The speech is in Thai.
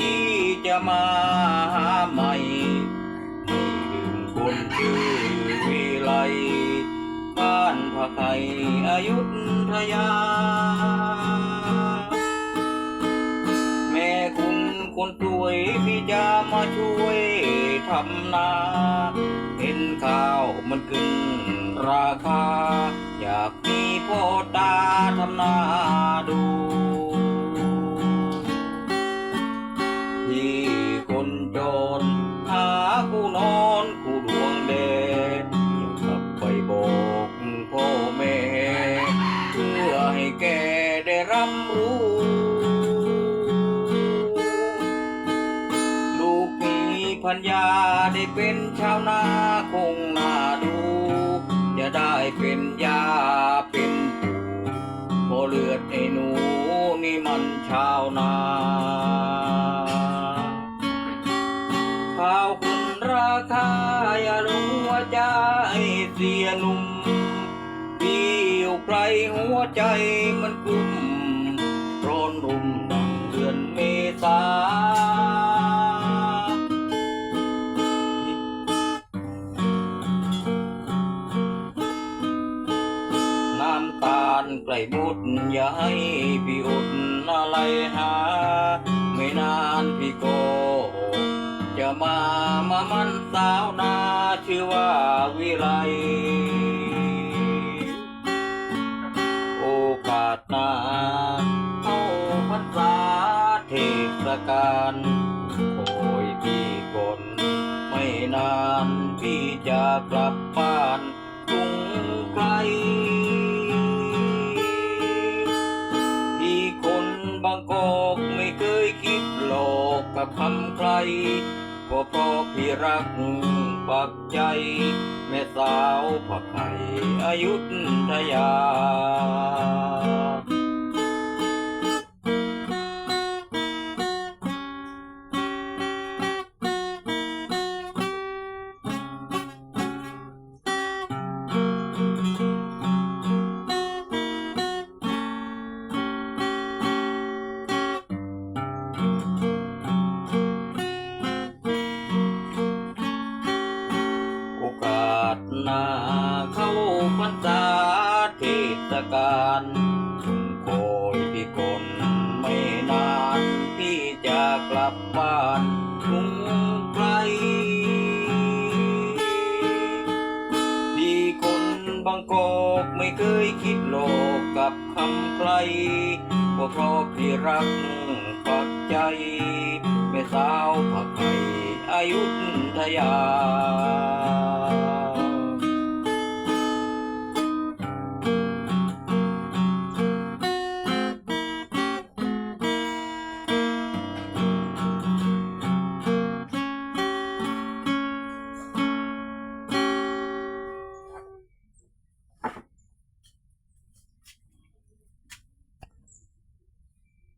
กาสหน้าพี่จะมาหาใหม่ไม่ลืมคนชื่อวิไลบ้านพระไคอยุธยา แม่คุณคนสวยพี่จะมาช่วยทำนาเห็นข้าวมันขึ้นราคา อยากมีพ่อตาทำนาดู ให้แกได้รับรู้ ลูกมีพัญญาได้เป็นชาวนาคงน่าดูจะได้เป็นยาเป็นพอเลือดไอ้หนูนี่มันชาวนาข้าวขึ้นราคาอย่าลงหัวใจเสียหนุ่มพี่ อยู่ไกลหัวใจมันกลุ้มร้อนรุมดังเดือนเมษาน้ำตาลใกล้หมดอย่าให้พี่อดอะไรหา ไม่นานพี่โก จะมามามันสาวนาชื่อว่าวิไล เทศกาลโอยพี่กนไม่นานพี่จะกลับบ้านกรุงไกลที่คนบางกอกไม่เคยคิดหลอกกับคำใคร ก็เพราะพี่รักปักใจ แม่สาวผักไห่อายุทยาาลถึงโคยพี่คนไม่นานพี่จะกลับบ้านกรุงไกลพี่คนบางกอกไม่เคยคิดโลกกับคำใครก็เพราะพี่รักปักใจแม่สาวผักไห่อายุทยา